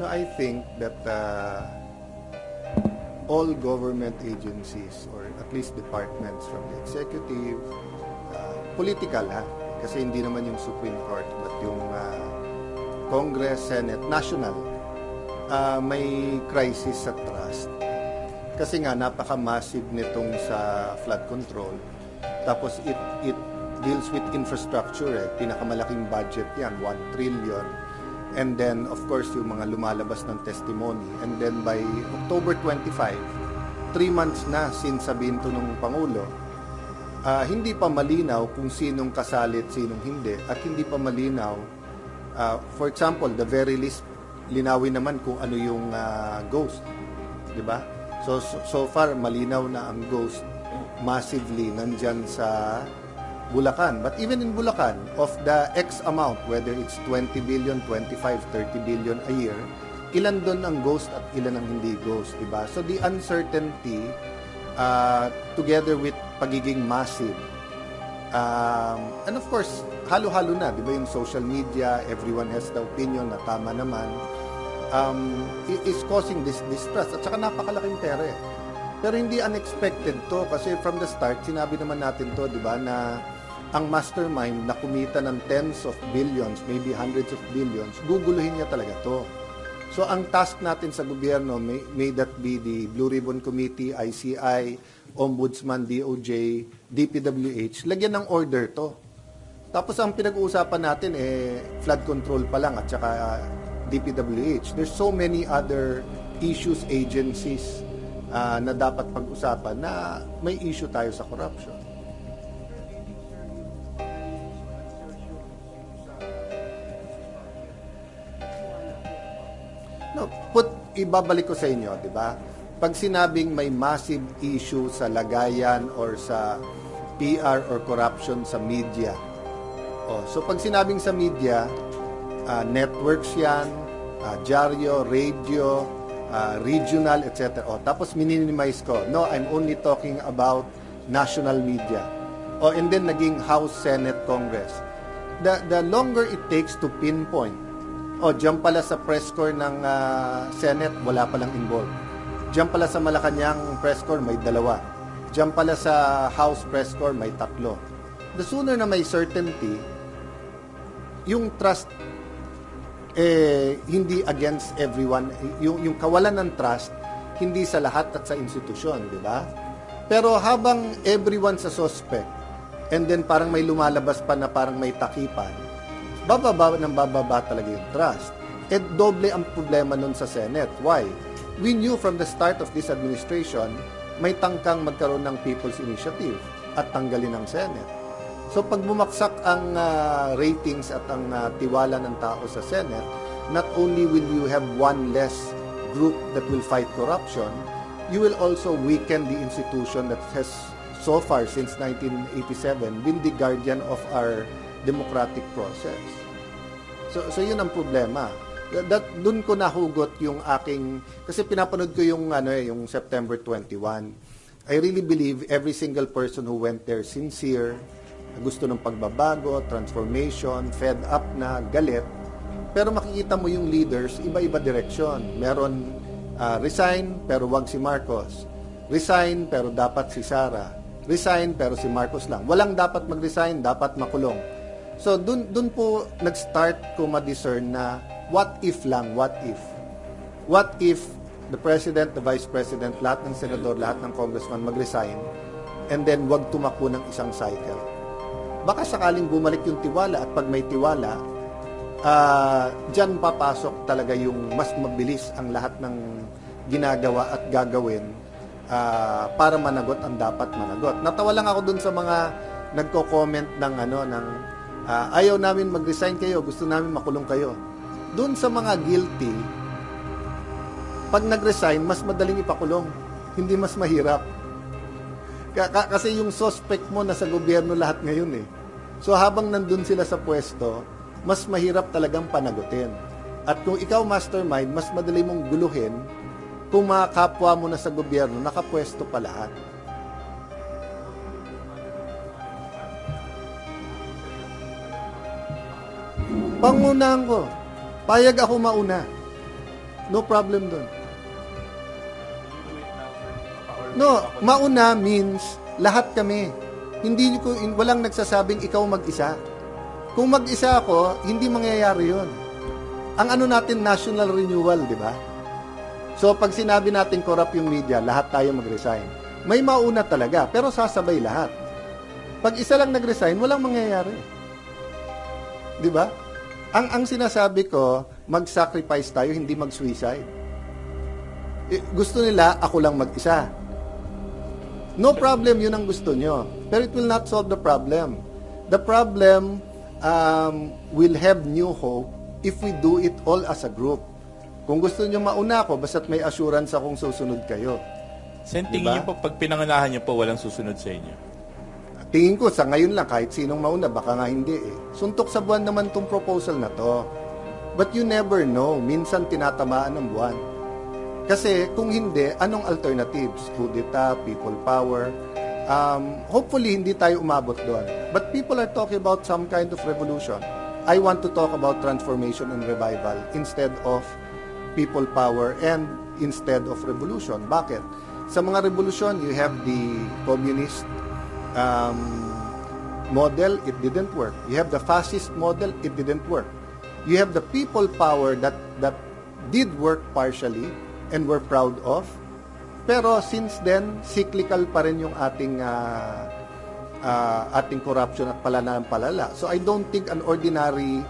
No, I think that uh, all government agencies or at least departments from the executive, uh, political ha, kasi hindi naman yung Supreme Court but yung uh, Congress, Senate, national, uh, may crisis sa trust. Kasi nga napaka-massive nitong sa flood control. Tapos it it deals with infrastructure eh. Pinakamalaking budget 'yan, 1 trillion. And then of course yung mga lumalabas ng testimony. And then by October 25, three months na since sabihin to ng Pangulo, ah, hindi pa malinaw kung sinong kasalit, sinong hindi. At hindi pa malinaw, ah, for example, the very least, linawin naman kung ano yung ah, ghost. Di ba? So, so, so far, malinaw na ang ghost massively nandyan sa Bulacan. But even in Bulacan, of the X amount, whether it's 20 billion, 25, 30 billion a year, ilan doon ang ghost at ilan ang hindi ghost, di ba? So the uncertainty, uh, together with pagiging massive, um, and of course, halo-halo na, di ba yung social media, everyone has the opinion na tama naman, um, is causing this distrust. At saka napakalaking pera eh. Pero hindi unexpected to kasi from the start, sinabi naman natin to, di ba, na ang mastermind na kumita ng tens of billions, maybe hundreds of billions, guguluhin niya talaga to. So ang task natin sa gobyerno, may, may that be the Blue Ribbon Committee, ICI, Ombudsman, DOJ, DPWH, lagyan ng order to. Tapos ang pinag-uusapan natin eh flood control pa lang at saka uh, DPWH. There's so many other issues, agencies uh, na dapat pag-usapan na may issue tayo sa corruption. Ibabalik ko sa inyo, 'di ba? Pag sinabing may massive issue sa lagayan or sa PR or corruption sa media. Oh, so pag sinabing sa media, ah, networks 'yan, uh, dyaryo, radio, ah, regional, etc. Oh, tapos minimize ko. No, I'm only talking about national media. Oh, and then naging House, Senate, Congress. The the longer it takes to pinpoint o, diyan pala sa press corps ng ah, Senate, wala palang involved. Diyan pala sa Malacanang press corps, may dalawa. Diyan pala sa House press corps, may tatlo. The sooner na may certainty, yung trust eh, hindi against everyone. Yung, yung kawalan ng trust, hindi sa lahat at sa institusyon, di ba? Pero habang everyone sa suspect, and then parang may lumalabas pa na parang may takipan, bababa ng bababa talaga yung trust. At doble ang problema nun sa Senate. Why? We knew from the start of this administration, may tangkang magkaroon ng People's Initiative at tanggalin ng Senate. So pag bumaksak ang ah, ratings at ang ah, tiwala ng tao sa Senate, not only will you have one less group that will fight corruption, you will also weaken the institution that has so far since 1987 been the guardian of our democratic process. So so yun ang problema. That, that doon ko nahugot yung aking kasi pinapanood ko yung ano eh, yung September 21. I really believe every single person who went there sincere, gusto ng pagbabago, transformation, fed up na, galit. Pero makikita mo yung leaders, iba-iba direksyon. Meron ah, resign pero wag si Marcos. Resign pero dapat si Sara. Resign pero si Marcos lang. Walang dapat mag-resign, dapat makulong. So dun dun po nag-start ko ma-discern na what if lang, what if. What if the president, the vice president, lahat ng senador, lahat ng congressman mag-resign and then wag tumakbo ng isang cycle. Baka sakaling bumalik yung tiwala at pag may tiwala, ah diyan papasok talaga yung mas mabilis ang lahat ng ginagawa at gagawin ah, para managot ang dapat managot. Natawa lang ako dun sa mga nagko-comment ng ano ng ah, ayaw namin mag-resign kayo, gusto namin makulong kayo. Dun sa mga guilty, pag nag-resign, mas madaling ipakulong. Hindi mas mahirap. Ka- kasi yung suspect mo nasa gobyerno lahat ngayon eh. So habang nandun sila sa pwesto, mas mahirap talagang panagutin. At kung ikaw mastermind, mas madali mong guluhin kung mga kapwa mo na sa gobyerno, nakapwesto pa lahat. Pangunahan ko. Payag ako mauna. No problem doon. No, mauna means lahat kami. Hindi ko walang nagsasabing ikaw mag-isa. Kung mag-isa ako, hindi mangyayari 'yon. Ang ano natin national renewal, di ba? So pag sinabi natin corrupt yung media, lahat tayo mag-resign. May mauna talaga, pero sasabay lahat. Pag isa lang nag-resign, walang mangyayari. Di ba? Ang ang sinasabi ko, mag-sacrifice tayo, hindi mag-suicide. Eh, gusto nila ako lang mag-isa. No problem, yun ang gusto nyo. Pero it will not solve the problem. The problem um, will have new hope if we do it all as a group. Kung gusto nyo mauna ako, basta't may assurance akong susunod kayo. Diba? tingin niyo po, pag pinangunahan niyo po, walang susunod sa inyo. Tingin ko sa ngayon lang kahit sinong mauna baka nga hindi eh. Suntok sa buwan naman tong proposal na to. But you never know. Minsan tinatamaan ng buwan. Kasi kung hindi, anong alternatives? Kudeta, people power. Um, hopefully hindi tayo umabot doon. But people are talking about some kind of revolution. I want to talk about transformation and revival instead of people power and instead of revolution. Bakit? Sa mga revolution, you have the communist um, model, it didn't work. You have the fascist model, it didn't work. You have the people power that that did work partially and we're proud of. Pero since then, cyclical pa rin yung ating ah, ah, ating corruption at palala ng palala. So I don't think an ordinary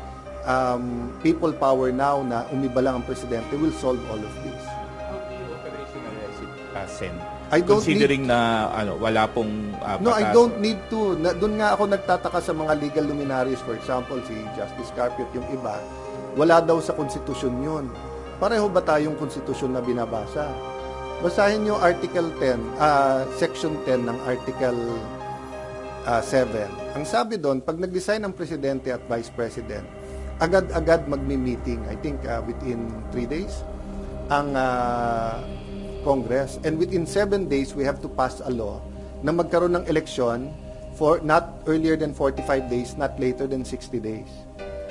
um, people power now na umiba lang ang presidente will solve all of this. How do you operationalize it, uh? I don't Considering na ano, wala pong uh, No, I don't need to. Na, doon nga ako nagtataka sa mga legal luminaries. For example, si Justice Carpio at yung iba. Wala daw sa konstitusyon yun. Pareho ba tayong konstitusyon na binabasa? Basahin nyo Article 10, ah, Section 10 ng Article ah, 7. Ang sabi doon, pag nag-design ng Presidente at Vice President, agad-agad magmi-meeting. I think ah, within 3 days ang ah, Congress. And within 7 days, we have to pass a law na magkaroon ng eleksyon for not earlier than 45 days, not later than 60 days.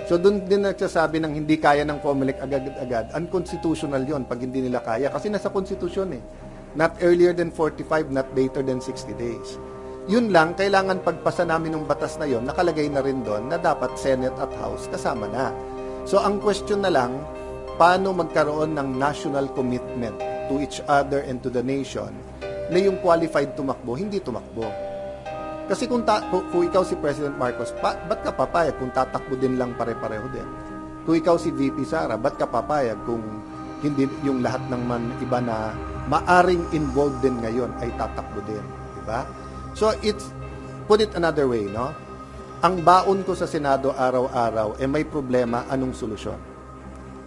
So doon din nagsasabi ng hindi kaya ng COMELEC agad-agad. Unconstitutional yon pag hindi nila kaya. Kasi nasa konstitusyon eh. Not earlier than 45, not later than 60 days. Yun lang, kailangan pagpasa namin ng batas na yon, nakalagay na rin doon na dapat Senate at House kasama na. So ang question na lang, paano magkaroon ng national commitment to each other and to the nation na yung qualified tumakbo, hindi tumakbo. Kasi kung, ta- kung, ikaw si President Marcos, pa, ba't ka papayag kung tatakbo din lang pare-pareho din? Kung ikaw si VP Sara, ba't ka papayag kung hindi yung lahat ng man iba na maaring involved din ngayon ay tatakbo din, di ba? So it's put it another way, no? Ang baon ko sa Senado araw-araw eh may problema, anong solusyon?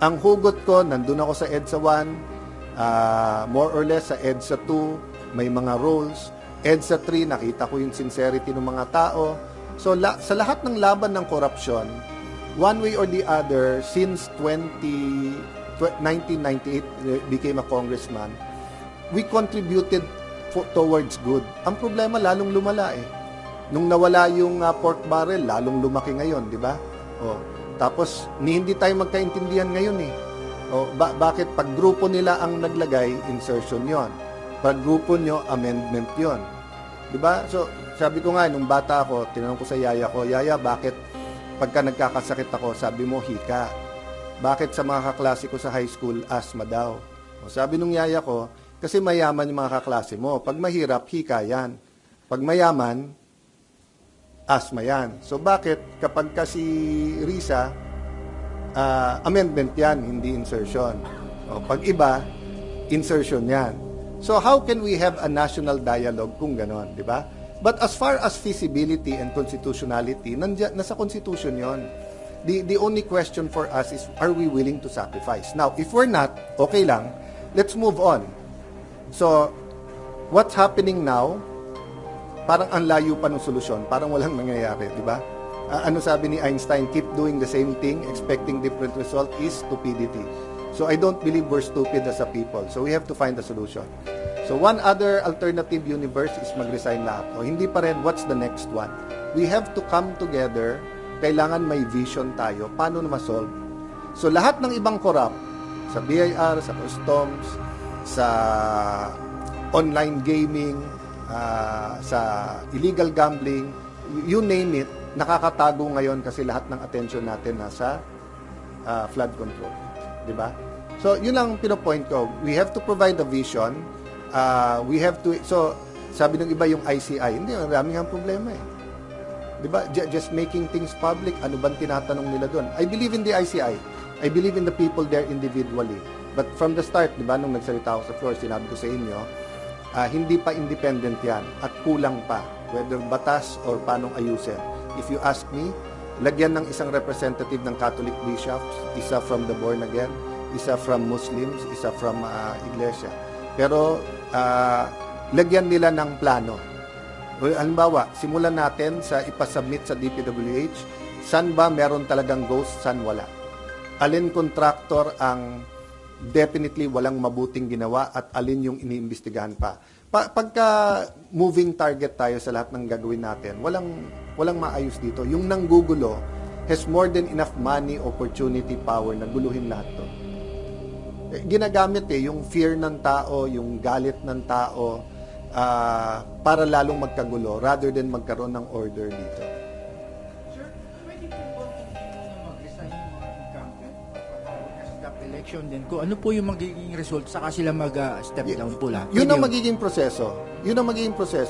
Ang hugot ko, nandun ako sa EDSA 1, ah, more or less sa EDSA 2, may mga roles. EDSA 3, nakita ko yung sincerity ng mga tao. So la- sa lahat ng laban ng korupsyon, one way or the other, since 20, tw- 1998, eh, became a congressman, we contributed fo- towards good. Ang problema, lalong lumala eh. Nung nawala yung ah, pork barrel, lalong lumaki ngayon, di ba? Oh. Tapos, ni hindi tayo magkaintindihan ngayon eh. O, ba- bakit pag grupo nila ang naglagay, insertion yon. Pag grupo nyo, amendment yon. Di ba? So, sabi ko nga, nung bata ako, tinanong ko sa yaya ko, Yaya, bakit pagka nagkakasakit ako, sabi mo, hika. Bakit sa mga kaklase ko sa high school, asthma daw? O, sabi nung yaya ko, kasi mayaman yung mga kaklase mo. Pag mahirap, hika yan. Pag mayaman, asthma yan. So bakit kapag kasi Risa, ah, amendment yan, hindi insertion. O, pag iba, insertion yan. So how can we have a national dialogue kung ganon, di ba? But as far as feasibility and constitutionality, nandiyan, nasa constitution yon. The, the only question for us is, are we willing to sacrifice? Now, if we're not, okay lang, let's move on. So, what's happening now, parang ang layo pa ng solusyon, parang walang nangyayari, di ba? Ah, ano sabi ni Einstein, keep doing the same thing, expecting different result is stupidity. So I don't believe we're stupid as a people. So we have to find a solution. So one other alternative universe is mag-resign lahat. O hindi pa rin, what's the next one? We have to come together, kailangan may vision tayo, paano na ma-solve. So lahat ng ibang corrupt, Sa BIR, sa customs, sa online gaming, ah, sa illegal gambling, you name it, nakakatago ngayon kasi lahat ng attention natin nasa ah, flood control. Di ba? So, yun lang pinopoint ko. We have to provide a vision. Ah, we have to, so, sabi ng iba yung ICI, hindi, maraming ang problema eh. Di ba? Ju- Just making things public, ano bang tinatanong nila doon? I believe in the ICI. I believe in the people there individually. But from the start, di ba, nung nagsalita ako sa floor, sinabi ko sa inyo, ah, hindi pa independent yan at kulang pa, whether batas or paano ayusin. If you ask me, lagyan ng isang representative ng Catholic bishops, isa from the born again, isa from Muslims, isa from ah, Iglesia. Pero ah, lagyan nila ng plano. Halimbawa, simulan natin sa ipasubmit sa DPWH, saan ba meron talagang ghost, saan wala. Alin contractor ang definitely walang mabuting ginawa at alin yung iniimbestigahan pa. pa pagka moving target tayo sa lahat ng gagawin natin, walang walang maayos dito. Yung nanggugulo has more than enough money, opportunity, power na guluhin lahat to. Eh, ginagamit eh, yung fear ng tao, yung galit ng tao, ah, para lalong magkagulo rather than magkaroon ng order dito. Sir, pwede po na mag-resign yung mga incumbent sa election din? Kung ano po yung magiging result, saka sila mag-step down po lahat. Yun ang magiging proseso. Yun ang magiging proseso.